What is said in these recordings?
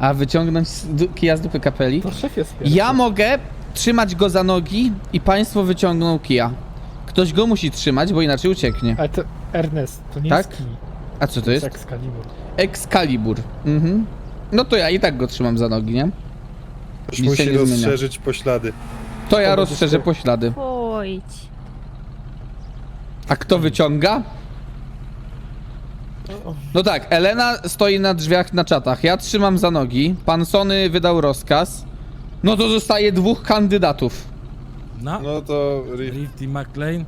A wyciągnąć z du- kija z dupy kapeli? To szef jest pierwszy. Ja mogę trzymać go za nogi i państwo wyciągną kija. Ktoś go musi trzymać, bo inaczej ucieknie. Ale to Ernest, to nie Tak? jest kij. A co to To jest jest? Excalibur. Excalibur. Mhm. No to ja i tak go trzymam za nogi, nie? Już Nic się musi nie zmienia. rozszerzyć poślady. To ja rozszerzę poślady. Pójdź. A kto wyciąga? No tak, Elena stoi na drzwiach na czatach. Ja trzymam za nogi. Pan Sony wydał rozkaz. No to zostaje dwóch kandydatów. No, No to Riff. Rifty McLean.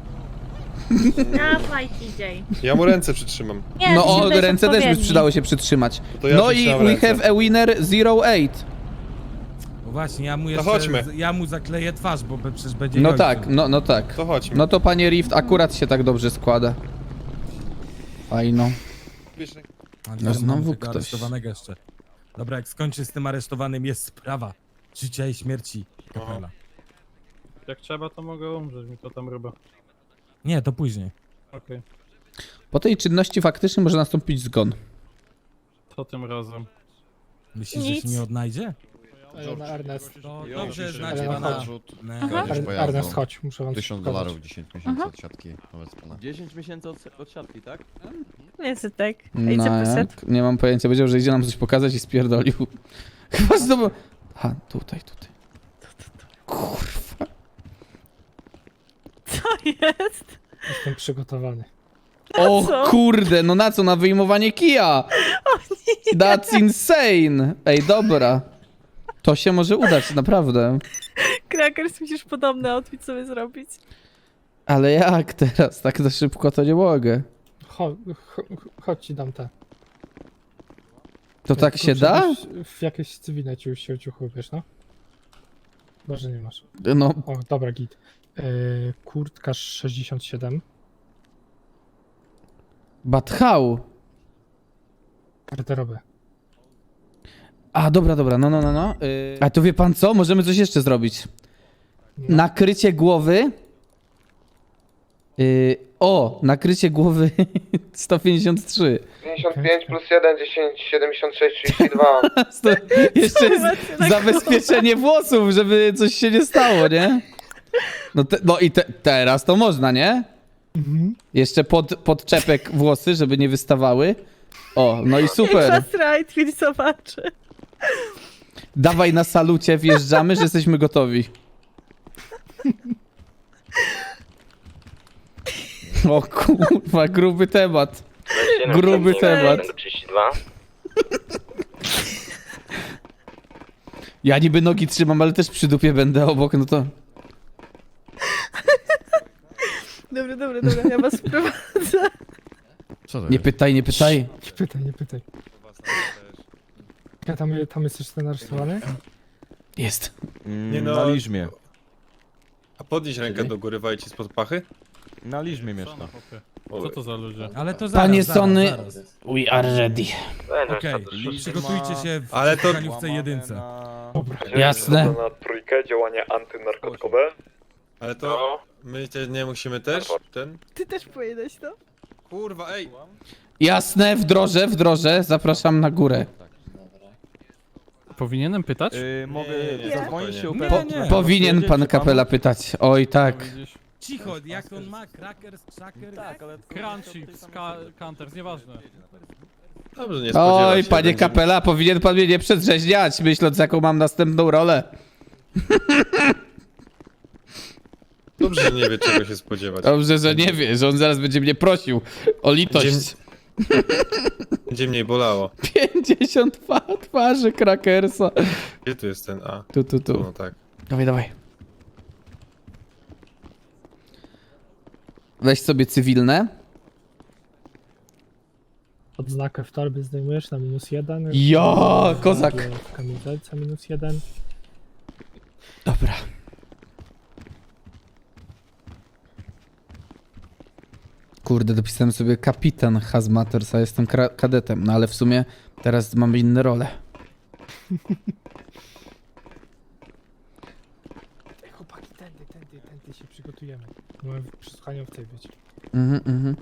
Dawaj, TJ. Ja mu ręce przytrzymam. Nie, No o, ręce też by odpowiedni. przydało się przytrzymać. To ja No i przytrzymam we ręce. have a winner 08. No właśnie, ja mu jeszcze, chodźmy. ja mu zakleję twarz, bo be- przecież będzie No ojcem. tak, no, no tak. To chodźmy. No to panie Rift akurat się tak dobrze składa. Fajno. Bierz- A No nie, mam znowu tego ktoś. aresztowanego jeszcze. Dobra, jak skończy z tym aresztowanym, jest sprawa życia i śmierci. Kapela. Jak trzeba, to mogę umrzeć, mi to tam ryba. Nie, to później. Okej, Po tej czynności faktycznie może nastąpić zgon. to tym razem. Myślisz, że Nic. się nie odnajdzie? Elena, Ernest. To Jo, dobrze znacie Elena, pana. chodź. Ne. Kradzież Er- pojazdu. Ernest, chodź, muszę wam coś 1000 pokazać. dolarów, 10 miesięcy od siatki wobec pana. 10 miesięcy od, od siatki, tak? Niestety. Ej, co No poszedł? jak? Nie mam pojęcia. Powiedział, że idzie nam coś pokazać i spierdolił. Chyba znowu... Ha, tutaj, tutaj. Kurwa. Co jest? Jestem przygotowany. O co? kurde, no na co? Na wyjmowanie kija. That's insane. Ej, dobra. To się może udać, naprawdę. Krakers, musisz podobny outfit sobie zrobić. Ale jak teraz? Tak za szybko to nie mogę. Cho, cho, chodź ci dam te. To tak się da? W jakieś cywilne ci już się uciuchły, wiesz, no? Może nie masz. No, O, dobra, git. Yy, kurtka 67. but how? Garderobę. A, dobra, dobra, no, no, no, no. Yy... A to wie pan co? Możemy coś jeszcze zrobić. No. Nakrycie głowy. Yy... O, nakrycie głowy 153. 55 plus 1, 10, 76, 32. To jeszcze jest zabezpieczenie włosów, żeby coś się nie stało, nie? No, te, no i te, teraz to można, nie? Mhm. Jeszcze pod, pod czepek włosy, żeby nie wystawały. O, no i super. Fast right, Will zobaczy. Dawaj na salucie, wjeżdżamy, że jesteśmy gotowi. O kurwa, gruby temat. Gruby temat. 32. Ja niby nogi trzymam, ale też przy dupie będę obok, no to... Dobra, dobra, dobra, ja was wprowadzę. Co to Nie jest? pytaj, nie pytaj. Nie pytaj, nie pytaj. Ja tam, tam jesteś ten aresztowany? Jest. Mm, Nie no. Na liżmie. A podnieś rękę do góry, wajci spod pachy. Na liżmie mieszka. Co to za ludzie? Ale to zaraz, Panie zaraz, Sony, zaraz. we are ready. Okej, przygotujcie się w Ale to- spotkaniu w tej jedynce. Dobra. Jasne. Na trójkę, działania antynarkotykowe. Ale to my te nie musimy też? Ten? Ty też pojedziesz, no? Kurwa, ej! Jasne, wdrożę, wdrożę. Zapraszam na górę. Powinienem pytać? Yy, mogę Nie, nie, nie, zadzwonić się spokojnie. upewnić, Nie, Powinien pan kapela pytać. Oj, tak. Cicho, jak on ma, crackers, cracker. Tak, ale... Crunchy, Counters, nieważne. Dobrze, nie Oj, się, panie będzie- kapela, powinien pan mnie nie przedrzeźniać, myśląc jaką mam następną rolę. Dobrze, że nie wie czego się spodziewać. Dobrze, że nie wie, że on zaraz będzie mnie prosił o litość. Będzie mniej bolało. 52 twarzy krakersa. Gdzie tu jest ten A? Tu, tu, Tu, no tak. Dawaj, dawaj. Weź sobie cywilne. Odznakę w torbie zdejmujesz na minus jeden. Jo, kozak. W kamizelce minus jeden. Dobra. kurde, dopisałem sobie kapitan Hazmaters, a jestem kadetem. No ale w sumie teraz mam inne role. Ej, chłopaki, tędy, tędy, tędy się przygotujemy. Mamy przesłuchanie w tej być. Mhm, mhm.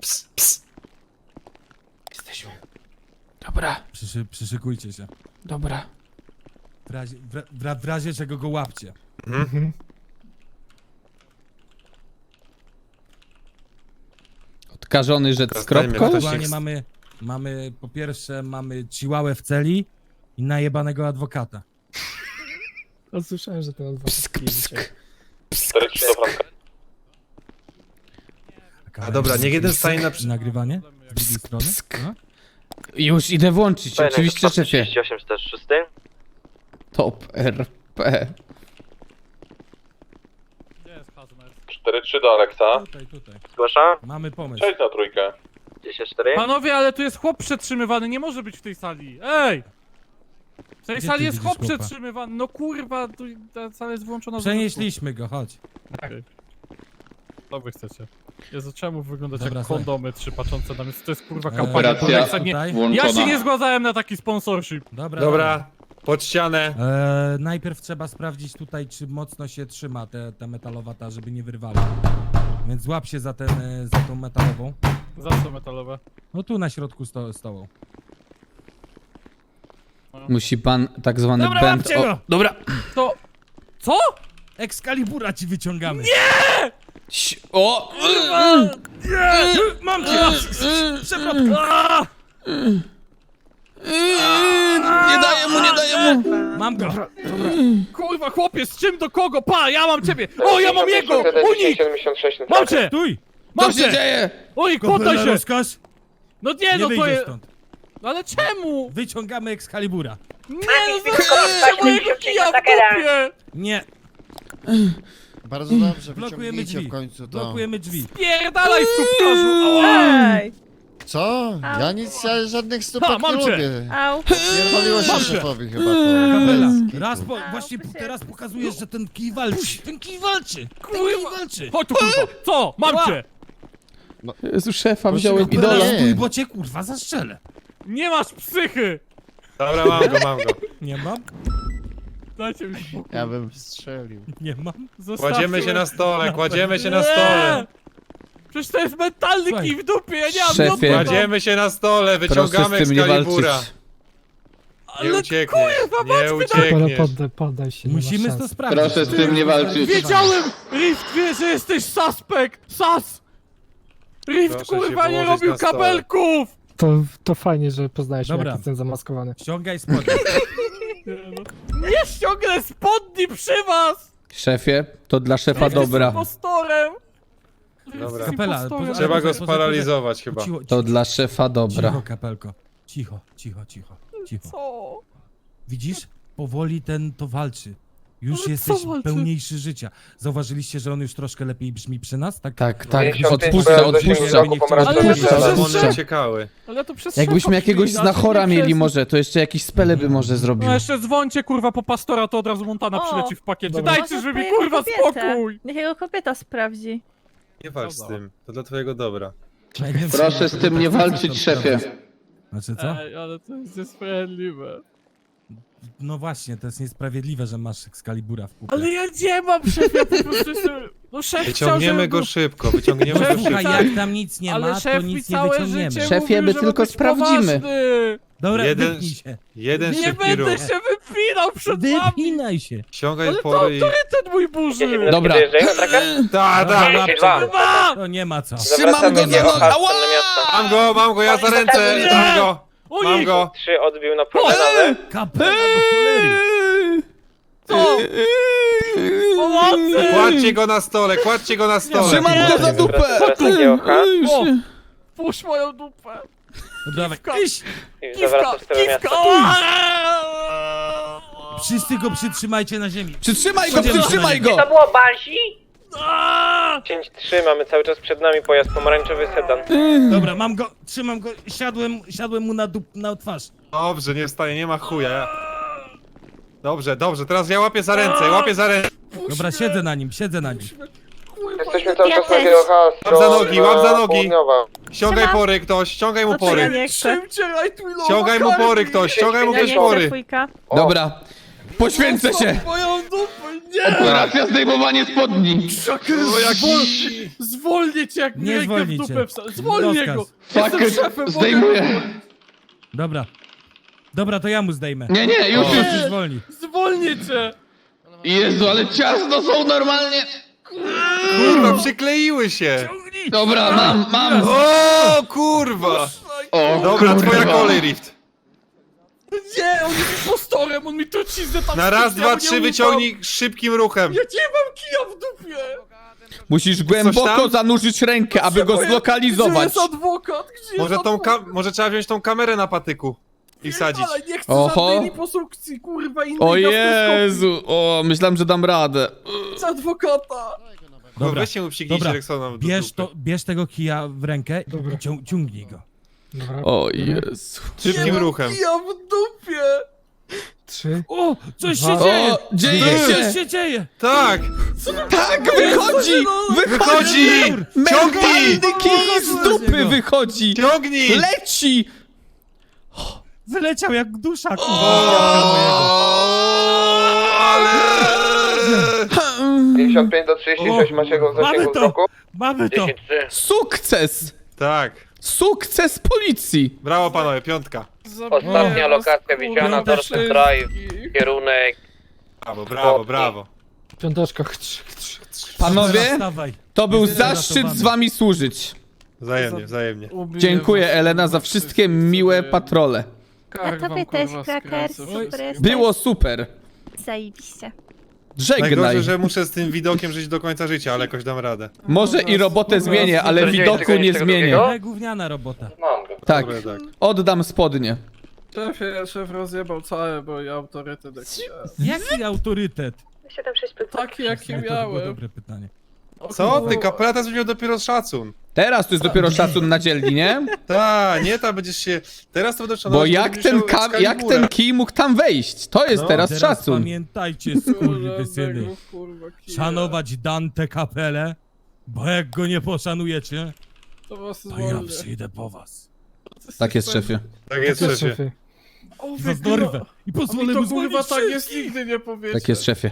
Ps, ps. Jesteśmy. Dobra, przyszykujcie się. dobra. W razie, w, ra- w, ra- w razie czego go łapcie. Mhm. Odkażony rzec z Zostańmy kropką? ktoś- Aktualnie mamy, mamy, po pierwsze, mamy ciłałę w celi i najebanego adwokata. No, słyszałem, że ten. Psk, psk. 43 do Franka. A dobra, niech jeden stanie na przy- Nagrywanie? Z drugiej strony? psk. No? Już idę włączyć, oczywiście szefie. 38 46. Top RP. Gdzie jest hazmat? 43 do Alexa. Tutaj, tutaj. Zgłaszam. Mamy pomysł. 6 na trójkę. 104. Panowie, ale tu jest chłop przetrzymywany, nie może być w tej sali. Ej! W tej Gdzie sali ty jest widzisz chłop chłopa? przetrzymywany. No kurwa, tu ta sala jest włączona z Przenieśliśmy go, chodź. Okej. Co wy chcecie? Jezu, czemu wyglądać Dobra, jak słuchaj. kondomy trzy patrzące na mnie? To jest kurwa Eee, kampania. Operacja Alexa, nie, tutaj. ja się nie zgładzałem na taki sponsorship. Dobra. Dobra, pod ścianę. E, najpierw trzeba sprawdzić tutaj, czy mocno się trzyma te, ta metalowa ta, żeby nie wyrwała. Więc złap się za, ten, e, za tą metalową. Za co metalowe? No tu na środku sto, stołu. Musi pan tak zwany Dobra, łapcie go! dobra. To... Co? Excalibura ci wyciągamy. Ś- O! Nie! Mam cię! Przewrotka! Nie daję mu, nie daję mu! Mam go! Kurwa, chłopie, z czym do kogo? Pa, ja mam ciebie! O, ja mam jego! Unik! 76 na Mam cię! Stój! Co Mam się cię! dzieje? Unik, poddaj się! rozkaz! No nie, Nie no to wyjdziesz jest... stąd. No ale czemu? Wyciągamy Excalibura. Nie, no zostawcie mojego kija w dupie! Nie! Bardzo dobrze, Blokujemy wyciągnijcie drzwi. w końcu to. Blokujemy drzwi. Pierdalaj! Ała! Ej! Co? Ja nic, ja żadnych Ha, stópek mam nie cię. lubię. Au! Pierdoliło się Mam cię. szefowi chyba to. Kapela, Kabelski. raz po, właśnie teraz pokazujesz, że ten kij walczy. Ten kij walczy! Ten kij walczy! Chodź tu, kurwa! Co? Mam cię! Jezu, szefa, wziąłem go idola. Nie. Stój, bo cię kurwa zastrzelę. Nie masz psychy! Dobra, mam go, mam go. Nie mam? Dajcie mi spokój. Ja bym strzelił. Nie mam. Zostawcie Kładziemy się mnie. na stole, kładziemy się na Nie! stole. Przecież to jest mentalny Słuchaj. kij w dupie, ja nie mam Szefie. dotyku. Kładziemy się na stole, Proszę wyciągamy z tym nie Excalibura. walczyć. Nie Ale uciekniesz, nie Polo, uciekniesz. poddaj, poddaj się. nie ma Musimy szans. to sprawdzić. Proszę z tym nie walczyć. Wiedziałem! Rift wie, że jesteś suspekt! Sas! Rift Proszę się kurwa nie położyć robił na stole. kabelków! To, to fajnie, że poznajesz mnie, Dobra. jak jestem zamaskowany. Ściągaj spodnie. Nie ściągnę spodni przy was! Szefie, to dla szefa Rift jest dobra. impostorem! Dobra. Kapela, poza- Trzeba go Poza- sparalizować chyba. Cicho, To cicho, dla szefa dobra. cicho, kapelko. Cicho, cicho, cicho, cicho. Co? Widzisz? Powoli ten to walczy. Już Ale co jesteś walczy? pełniejszy życia. Zauważyliście, że on już troszkę lepiej brzmi przy nas? Tak? Tak, tak, 55 odpuszcza, pojazd odpuszcza. pomarańczowy Ale uciekały. Ale to przez Jakbyśmy szefa jakiegoś chwili, a to nie znachora przez- mieli może, to jeszcze jakiś spele by może zrobił. No jeszcze dzwońcie kurwa po pastora, to od razu Montana O! przyleci w pakiecie. Dobra. Dajcie, Może żeby po mi jego kurwa kobietę. spokój! Niech jego kobieta sprawdzi. Nie walcz z tym, to dla twojego dobra. Proszę z tym nie walczyć, szefie. Znaczy co? Ej, ale to jest niesprawiedliwe. No właśnie, to jest niesprawiedliwe, że masz Excalibura w kupie. Ale ja nie mam szef, ja po prostu jestem... No szef Wyciągniemy go szybko, wyciągniemy go Szef, szybko. Słuchaj, jak tam nic nie Ale ma, to szef mi nic nie całe wyciągniemy. życie Szefie, mówił, my żeby tylko być sprawdzimy. poważny. Dobra, Jeden- wypnij się. Jeden Nie szybki będę ruch. się wypinał przed wami! Wypinaj się. Ściągaj Ale to pory i... autorytet mój burzy! Dobra. Da, da! Dobra, Kurwa! To nie ma co. Trzymam go za nogę. Ała! Mam go, mam go, ja za ręce! Mam go! Mam go! 3 odbił na promenadę. Kapela do cholery. Co? Pomocy! Kładźcie go na stole, kładźcie go na stole! Trzymam go za dupę! O! Puść moją dupę! No dawaj, Kiwka. iść. Kiwka! Kiwka! Wszyscy go przytrzymajcie na ziemi. Przytrzymaj go, przytrzymaj go! było Balsi? Aaaa! 5-3, mamy cały czas przed nami pojazd pomarańczowy sedan. Dobra, mam go, trzymam go, siadłem, siadłem mu na, dup, na twarz. Dobrze, nie wstaje, nie ma chuja. Dobrze, dobrze, teraz ja łapię za ręce, łapię za ręce. Dobra, siedzę na nim, siedzę na nim. Jesteśmy cały Ja czas na też. Łap za nogi, łap za nogi. Południowa. Ściągaj Siema. pory ktoś, ściągaj mu ja pory. nie chcę. Ściągaj mu pory ktoś, ściągaj mu Ja ktoś nie chcę pory. dwójka. Dobra, poświęcę się! Moją dupę, nie! Operacja zdejmowanie spodni! O, jak zwol... Zwolnię cię, jak Nie rękę w zwolnicie. dupę. Zwolnię Rozkaz. go! Fuck Jestem it, szefem, mogę- zdejmuję! Dobra, Dobra, to ja mu zdejmę. Nie, nie, już, już. Już zwolni. Zwolnię cię! Jezu, ale ciasno są normalnie. Kurwa, przykleiły się! Dobra, mam, mam. O kurwa! O, Dobra, kurwa. twoja kolej, Rift. Nie, on jest impostorem, on mi truciznę tam Na raz, ja dwa, mu nie trzy ufam. wyciągnij szybkim ruchem. Ja nie mam kija w dupie! Musisz głęboko tam? zanurzyć rękę, aby go Gdzie zlokalizować. jest adwokat? Gdzie Może, jest tą adwokat? ka- może trzeba wziąć tą kamerę na patyku i wsadzić. Ale nie chcę Oho. żadnej liposukcji, kurwa, innej O gastroskopii. Jezu, o, myślałem, że dam radę. Chcę adwokata! Dobra. Dobra, Weźcie mu psiknijcie dobra. Rexona w Bierz, dupę. to, bierz tego kija w rękę Dobra. i cią, ciągnij go. Dobra. O Jezu. Szybkim ruchem. Kija w dupie! Trzy. O, coś się Dwa. dzieje! O, dzieje Coś się! się dzieje! Tak! Tak, wychodzi! Wychodzi! Wychodzi! Ciągnij! Mentalny kij z dupy wychodzi! Ciągnij! Leci! Wyleciał jak dusza, kurwa. ale... 55 do 36 O, macie go w mamy zasięgu to. wzroku? Mamy to! 10-3. Sukces! Tak. Sukces policji! Brawo panowie, piątka. Ostatnia lokacja widziana, Kurde, Dorset Drive, kierunek Brawo, brawo, brawo. Piąteczka. Chrz, chrz, chrz. Panowie, Wstawaj. to był zaszczyt z wami służyć. Wzajemnie, wzajemnie. Dziękuję Elena za wszystkie miłe patrole. A tobie też, Krakers, super jesteś. Było super. Zajebiście. Żegnaj. Najgorzej, że muszę z tym widokiem żyć do końca życia, ale jakoś dam radę. Może i robotę zmienię, ale widoku nie zmienię. Ale gówniana robota. Mam go. Tak, Dobra, tak. oddam spodnie. Szefie, szef rozjebał całe, bo ja autorytet jaki Jaki autorytet? 76 Taki jaki To było miałem. dobre pytanie. Co ty, kapelata miał dopiero szacun. Teraz to jest dopiero szacun na dzielni, nie? Ta, nie, ta będziesz się... Teraz to będę Bo szanować, jak będziesz ten, miał kam, jak Excalibura. ten kij mógł tam wejść? To jest No, teraz Teraz szacun. pamiętajcie, skurwysyny. Szanować Dante kapelę, bo jak go nie poszanujecie, To was to ja zwolnię. przyjdę po was. Tak jest, szefie. Tak jest, Tak szefie. O, Was wy, kurwa. dorwę i A pozwolę mu to kurwa zwolnić tak jest, wszystkich. nigdy nie powiecie. Tak jest, szefie.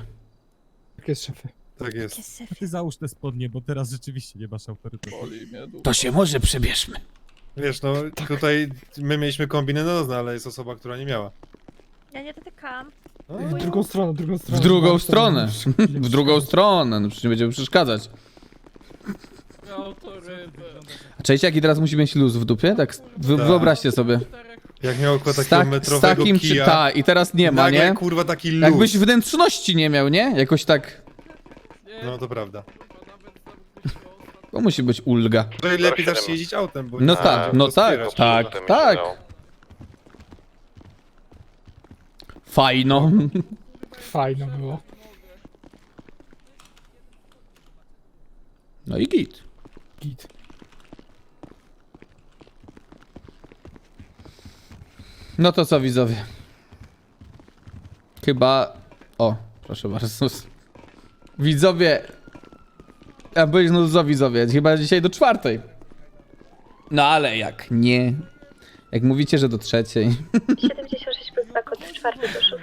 Tak jest, szefie. Tak jest. Ty załóż te spodnie, bo teraz rzeczywiście nie masz autorytetu. Boli mnie dupa. To się może przebierzmy. Wiesz, no tutaj my mieliśmy kombinę nocną, ale jest osoba, która nie miała. Ja nie dotykam. W drugą stronę, w drugą W stronę. drugą stronę. W drugą stronę. No przecież nie będziemy przeszkadzać. A cześć, jaki teraz musi mieć luz w dupie? Tak, wy, Tak. wyobraźcie sobie. Jak miał Z, takiego tak, z metrowego takim czy kija. ta i teraz nie ma, nagle, nie? kurwa taki luz. Jakbyś wnętrzności nie miał, nie? Jakoś tak. No to prawda. To musi być ulga. To lepiej zacząć jeździć autem, bo... No tak, no to tak, tak, tak. Fajno. Fajno było. No i git. Git. No to co widzowie? Chyba... O, proszę bardzo. Widzowie... Ja byłem no co widzowie, chyba dzisiaj do czwartej. No ale jak nie... Jak mówicie, że do trzeciej... 76 plus 2 kod czwarty do szóstej.